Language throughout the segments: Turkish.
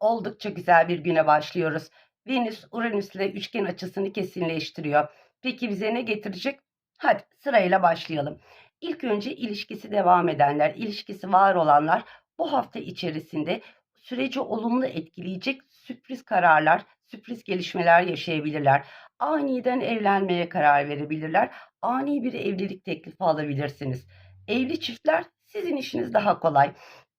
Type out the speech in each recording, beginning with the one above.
Oldukça güzel bir güne başlıyoruz. Venüs Uranüs ile üçgen açısını kesinleştiriyor. Peki bize ne getirecek? Hadi sırayla başlayalım. İlk önce ilişkisi devam edenler, ilişkisi var olanlar bu hafta içerisinde süreci olumlu etkileyecek sürpriz kararlar, sürpriz gelişmeler yaşayabilirler. Aniden evlenmeye karar verebilirler. Ani bir evlilik teklifi alabilirsiniz. Evli çiftler sizin işiniz daha kolay.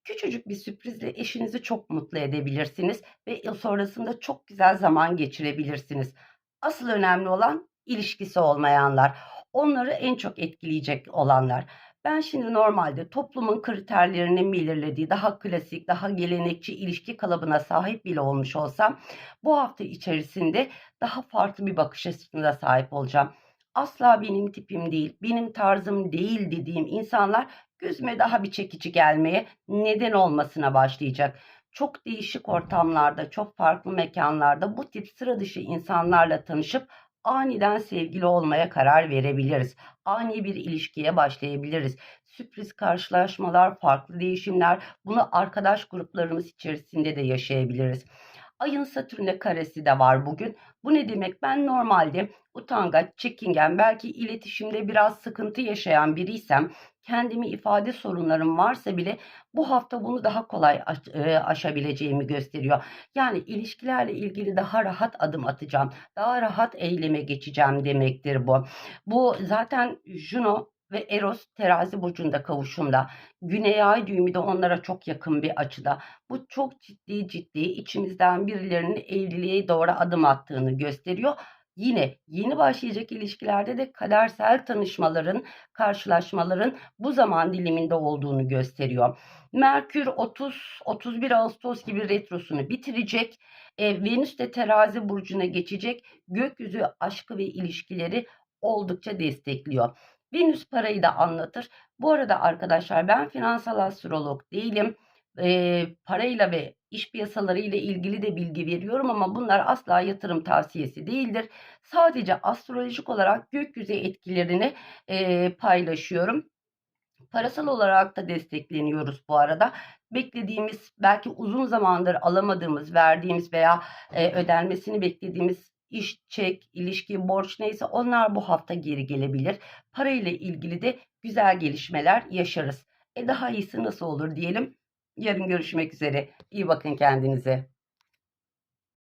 Küçücük bir sürprizle eşinizi çok mutlu edebilirsiniz ve sonrasında çok güzel zaman geçirebilirsiniz. Asıl önemli olan ilişkisi olmayanlar. Onları en çok etkileyecek olanlar. Ben şimdi normalde toplumun kriterlerinin belirlediği daha klasik, daha gelenekçi ilişki kalıbına sahip bile olmuş olsam bu hafta içerisinde daha farklı bir bakış açısına sahip olacağım. Asla benim tipim değil, benim tarzım değil dediğim insanlar gözüme daha bir çekici gelmeye neden olmasına başlayacak. Çok değişik ortamlarda, çok farklı mekanlarda bu tip sıra dışı insanlarla tanışıp aniden sevgili olmaya karar verebiliriz. Ani bir ilişkiye başlayabiliriz. Sürpriz karşılaşmalar, farklı değişimler bunu arkadaş gruplarımız içerisinde de yaşayabiliriz. Ayın Satürn'e karesi de var bugün. Bu ne demek? Ben normalde utangaç, çekingen, belki iletişimde biraz sıkıntı yaşayan biriysem, kendimi ifade sorunlarım varsa bile bu hafta bunu daha kolay e, aşabileceğimi gösteriyor. Yani ilişkilerle ilgili daha rahat adım atacağım, daha rahat eyleme geçeceğim demektir bu. Bu zaten Juno ve Eros terazi burcunda kavuşumda. Güney ay düğümü de onlara çok yakın bir açıda. Bu çok ciddi ciddi içimizden birilerinin evliliğe doğru adım attığını gösteriyor. Yine yeni başlayacak ilişkilerde de kadersel tanışmaların, karşılaşmaların bu zaman diliminde olduğunu gösteriyor. Merkür 30-31 Ağustos gibi retrosunu bitirecek. E, Venüs de terazi burcuna geçecek. Gökyüzü aşkı ve ilişkileri oldukça destekliyor. Venüs parayı da anlatır. Bu arada arkadaşlar ben finansal astrolog değilim. E, parayla ve iş piyasaları ile ilgili de bilgi veriyorum ama bunlar asla yatırım tavsiyesi değildir. Sadece astrolojik olarak gökyüzü etkilerini e, paylaşıyorum. Parasal olarak da destekleniyoruz bu arada. Beklediğimiz, belki uzun zamandır alamadığımız, verdiğimiz veya e, ödenmesini beklediğimiz iş, çek, ilişki, borç neyse onlar bu hafta geri gelebilir. Parayla ilgili de güzel gelişmeler yaşarız. E daha iyisi nasıl olur diyelim. Yarın görüşmek üzere. İyi bakın kendinize.